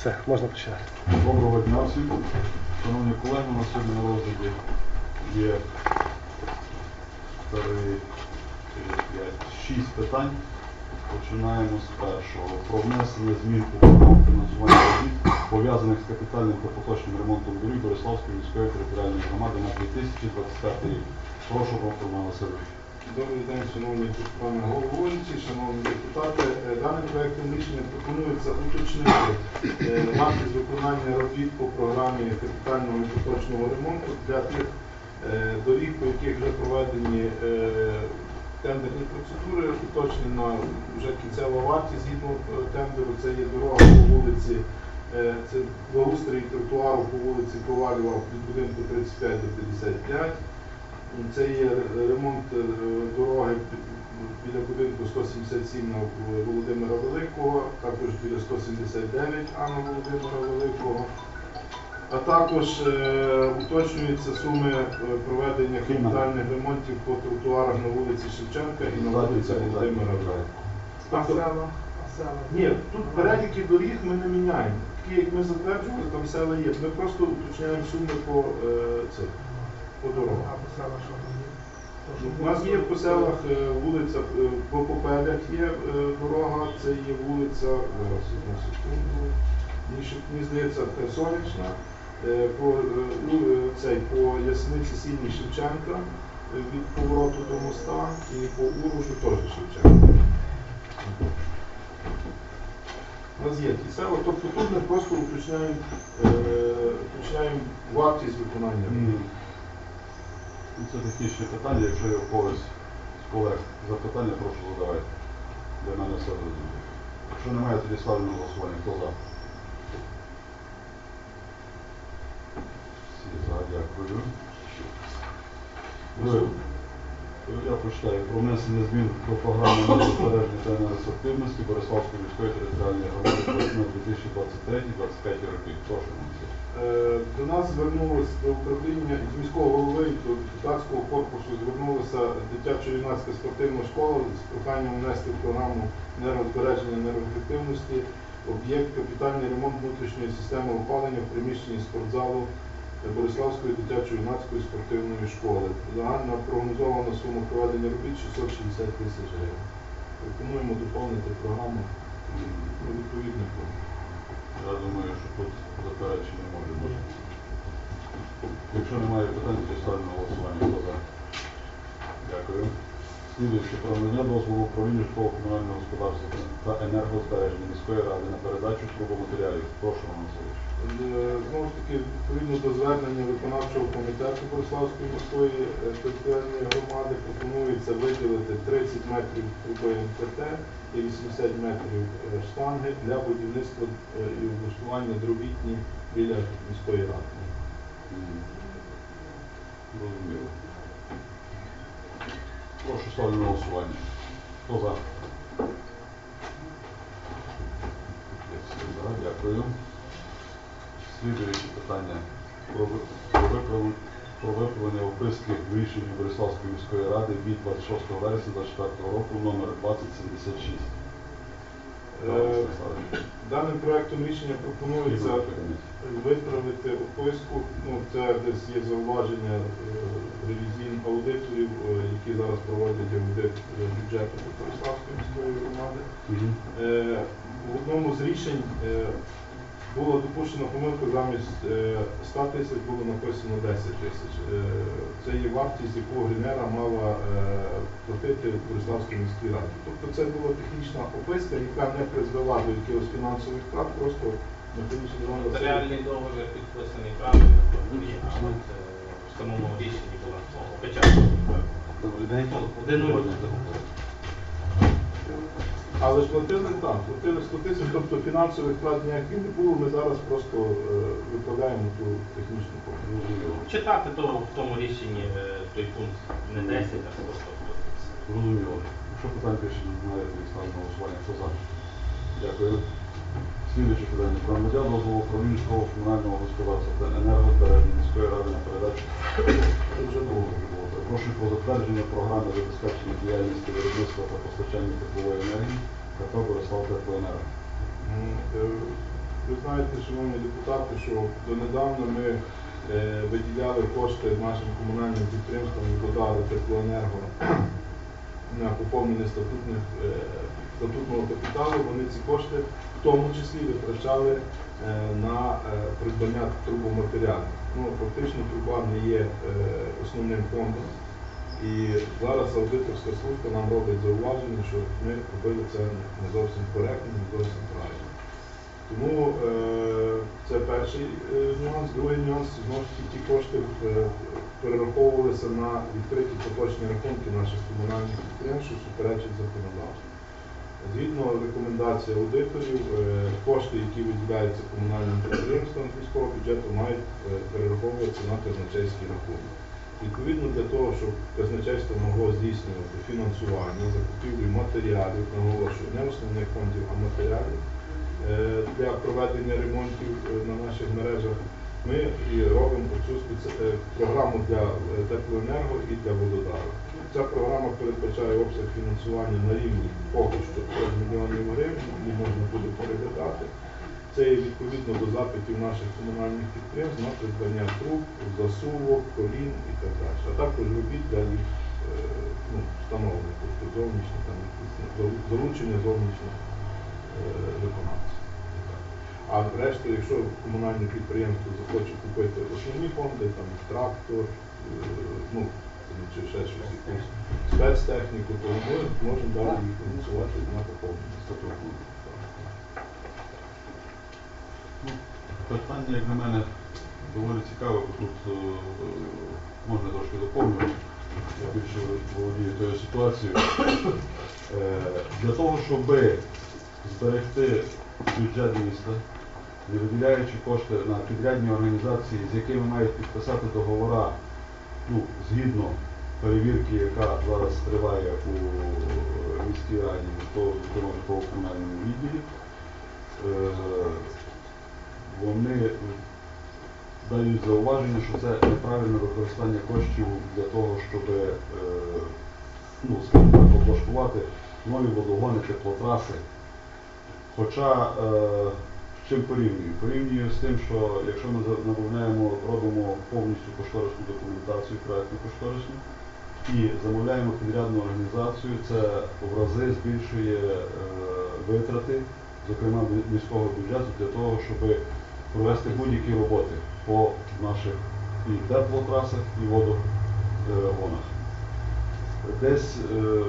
Все, можна починати. Доброго дня всім. Шановні колеги, у нас сьогодні на розгляді є три, чотири, п'ять, шість питань. Починаємо з першого. Про внесення змін у програму фінансування робіт, пов'язаних з капітальним та поточним ремонтом доріг Бориславської міської територіальної громади на 2025 рік. Прошу, Роман Васильович. Добрий день, шановні пане головуючі, шановні депутати. Е, Даним проектом рішення пропонується уточнити е, вартість виконання робіт по програмі капітального і поточного ремонту для тих е, доріг, по яких вже проведені тендерні процедури, уточнена вже кінцева вартість згідно тендеру. Це є дорога по вулиці, це благоустрій тротуару по вулиці Ковалєва від будинку 35 до 55. Це є ремонт е, дороги біля будинку 177 на Володимира Великого, також біля 179 А на Володимира Великого. А також е, уточнюються суми е, проведення капітальних ремонтів по тротуарах на вулиці Шевченка і на вулиці Володимира Великого. А Тобто-? Ні, тут переліки доріг ми не міняємо. Такі, як ми затверджували, там села є. Ми просто уточняємо суми по, е, цих, по дорогах. А по села що там є? У нас є по селах е, вулиця, е, по Попелях є е, дорога, це є вулиця, зараз одну секунду, мені, здається, Сонячна, по, ну, цей, по Ясниці Сіній Шевченка від повороту до моста і по Уружу теж Шевченка. У нас є ті села, тобто тут ми просто уточняємо, уточняємо вартість виконання. Ну, Це ще питання, якщо є у когось з колег запитання, прошу задавайте. Для мене все зрозуміло. Якщо немає, тоді ставлю голосування. Хто за? Всі за, дякую. Друге, Я прочитаю про внесення змін до програми енергозбереження та енергоефективності Бориславської міської територіальної громади на 2023-2025 роки. Прошу Е, До нас звернулося до управління з міського голови і до депутатського корпусу звернулася дитячо-юнацька спортивна школа з проханням внести в програму енергозбереження енергоефективності об'єкт капітальний ремонт внутрішньої системи опалення в приміщенні спортзалу Бориславської дитячо-юнацької спортивної школи. Загальна прогнозована сума проведення робіт 660 тисяч гривень. Пропонуємо доповнити програму ну, відповідним пунктом. Я думаю, що тут заперечень не може бути. Якщо немає питань, то ставлю на голосування. Дякую. Слідуючи про надання дозволу управління житлово-комунального господарства та енергозбереження міської ради на передачу трубоматеріалів. Прошу, Роман Васильович. Е, Знову ж таки, відповідно до звернення виконавчого комітету Бориславської міської е, територіальної громади пропонується виділити 30 метрів труби МКТ і 80 метрів е, штанги для будівництва і облаштування дробітні біля міської ради. М. Прошу ставлю на голосування. Хто за? За, Дякую. Слідуючі питання про про виправлення про виправлення описки в рішенні Бориславської міської ради від 26 вересня 2024 року номер 2076. Е, Даним проектом рішення пропонується виправити описку. Ну, це десь є зауваження е, ревізійних аудиторів, е, які зараз проводять аудит бюджету Бориславської міської громади. Е, В одному з рішень е, була допущена помилка замість е, 100 тисяч було написано 10 тисяч. Е, Це є вартість, яку Гринера мала е, платити Бориславській міській раді. Тобто це була технічна описка, яка не призвела до якихось фінансових втрат, просто механічно Нотаріальний договір підписаний правильно, самому рішенні була опечатка. Добрий день. Один нуль. Але ж платили так, платили 100 тисяч, тобто фінансових втрат ніяких не було. Ми зараз просто е, виправляємо ту технічну помилку. Читати то в тому рішенні е, той пункт не 10, а 100. Зрозуміло. Якщо питань більше немає, ставлю на голосування. Хто за? Дякую. Слідуюче питання. Про дозволу управління житлово комунального господарства та енергозбереження міської ради на передачу. Вже було. Прошу про затвердження програми забезпечення діяльності виробництва та постачання теплової енергії КП Борислав Теплоенерго. Е, ви знаєте, шановні депутати, що донедавна ми е, виділяли кошти нашим комунальним підприємствам «Водара», «Теплоенерго» на поповнення статутних, е, статутного капіталу. Вони ці кошти в тому числі витрачали е, на е, придбання трубоматеріалів. Ну, фактично труба не є е, основним фондом. І зараз аудиторська служба нам робить зауваження, що ми робили це не зовсім коректно, не зовсім правильно. Тому е, це перший нюанс. Другий нюанс знову ж таки ті кошти перераховувалися на відкриті поточні рахунки наших комунальних підприємств, що суперечить законодавству. Згідно рекомендацій аудиторів, е, кошти, які виділяються комунальним підприємствам міського бюджету, мають е, перераховуватися на казначейський рахунок. Відповідно для того, щоб казначейство могло здійснювати фінансування, закупівлю матеріалів, наголошую, не основних фондів, а матеріалів е, для проведення ремонтів на наших мережах, ми і робимо цю програму для теплоенерго і для вододару. Ця програма передбачає обсяг фінансування на рівні поки що 5 мільйонів гривень, її можна буде переглядати. Це є відповідно до запитів наших комунальних підприємств на придбання труб, засувок, колін і так далі. А також робіт для їх е, ну, встановлення, тобто зовнішніх там ну, залучення зовнішніх е, виконавців. А решту, якщо комунальне підприємство захоче купити основні фонди, там трактор, е, ну чи ще щось якусь спецтехніку, то ми можемо далі їх фінансувати на поповнення статуту. Ну, Питання, як на мене, доволі цікаве, бо тут е, е, можна трошки доповнювати. Я більше володію тою ситуацією. Е, Для того, щоб зберегти бюджет міста, не виділяючи кошти на підрядні організації, з якими мають підписати договора, ну, згідно перевірки, яка зараз триває у міській раді, по комунальному відділі, е, вони дають зауваження, що це неправильне використання коштів для того, щоб е, ну, облаштувати нові водогони, теплотраси. Хоча е, чим порівнюю? Порівнюю з тим, що якщо ми замовляємо, робимо повністю кошторисну документацію, проектну кошторисну, і замовляємо підрядну організацію, це в рази збільшує е, витрати, зокрема міського бюджету, для того, щоб провести будь-які роботи по наших і теплотрасах, і водогонах. Десь е,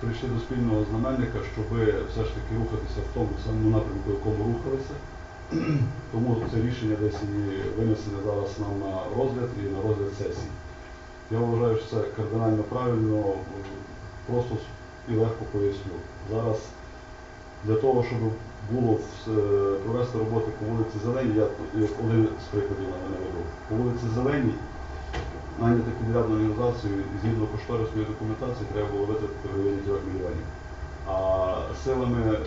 прийшли до спільного знаменника, щоб все ж таки рухатися в тому самому напрямку, в якому рухалися. Тому це рішення десь і винесене зараз нам на розгляд і на розгляд сесії. Я вважаю, що це кардинально правильно, просто і легко поясню. Зараз для того, щоб було провести роботи по вулиці Зеленій, я один з прикладів на наведу. По вулиці Зеленій найняти підрядну організацію згідно кошторисної документації треба було витратити в районі 3 мільйонів. А силами е,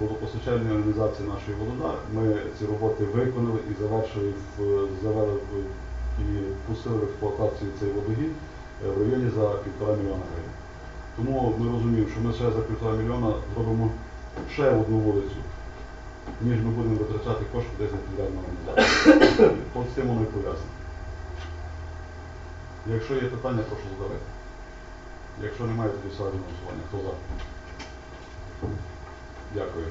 водопостачальної організації нашої вододар ми ці роботи виконали і завершили в завели в і пустили в експлуатацію цей водогін е, в районі за півтора мільйона гривень. Тому ми розуміємо, що ми ще за півтора мільйона зробимо ще одну вулицю, ніж ми будемо витрачати кошти десь на підрядну організацію. З цим воно і пов'язано. Якщо є питання, прошу задавати. Якщо немає, тоді ставлю голосування. Хто за? Дякую.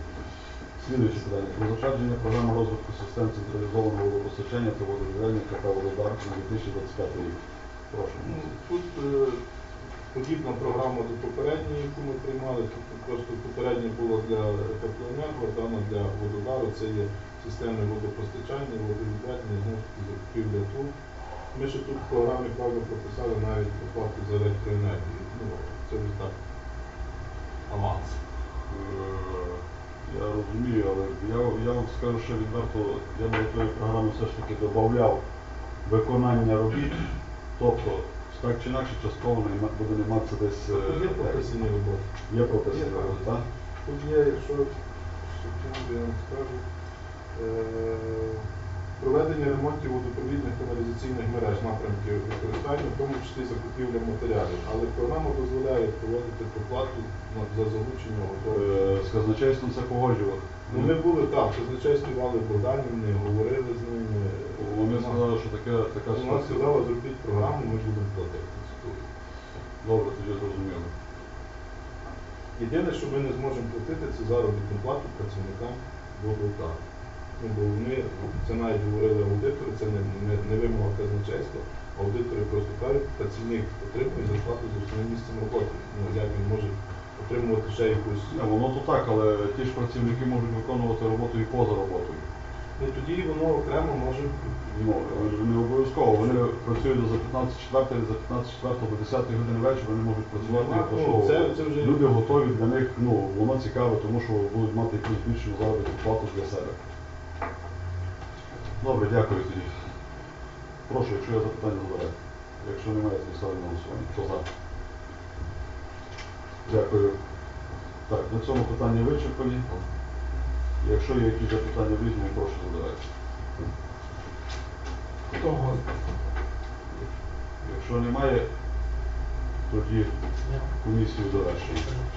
Слідуюче питання. Про затвердження програми розвитку систем централізованого водопостачання та водовідведення КП «Вододар» на 2025 рік. Прошу. Ну, Тут е, подібна програма до попередньої, яку ми приймали. Тут просто попередня була для теплоенерго, дана для вододару. Це є системи водопостачання, водовідведення, знову ж таки труб. Ми ще тут в програмі правда прописали навіть оплату за електроенергію. Ну, це вже так. Аванс. Е, Я розумію, але я, я вам скажу, що відверто я до тої програми все ж таки додавав виконання робіт, тобто так чи інакше частково буде найматися десь е, Тобто Є прописані роботи. є прописані роботи, так. Тут є, якщо я вам скажу, е, ремонтів водопровідних каналізаційних мереж напрямків використання, в тому числі закупівля матеріалів. Але програма дозволяє проводити проплату за залучення готових. Е, З казначейством це погоджував. Ну, ми були так, казначейські вали Богданівни, говорили з ними. Вони сказали, що таке, така Вона ситуація. сказала, зробіть програму, ми будемо платити. Добре, тоді зрозуміло. Єдине, що ми не зможемо платити, це заробітну плату працівникам Богота. Ну, бо вони, це навіть говорили аудитори, це не, не, не вимога казначейства. Аудитори просто кажуть, працівник отримує зарплату за основним місцем роботи. Ну, як він може отримувати ще якусь. Не, Воно то так, але ті ж працівники можуть виконувати роботу і поза роботою. Ну тоді воно окремо може Ну, не обов'язково. Вони працюють за 15 четвертої, за 15 четвертого до 10 години вечора, вони можуть працювати Ну, і пошовувати. це- це вже- Люди готові для них, ну, воно цікаве, тому що будуть мати якусь більшу заробітну плату для себе. Добре, дякую тоді. Прошу, якщо є запитання, задавайте. Якщо немає, то ставимо на голосування. Хто за? Дякую. Так, на цьому питання вичерпані. Якщо є якісь запитання в різному, прошу задавайте. Хто голос? Якщо немає, тоді комісію завершуємо.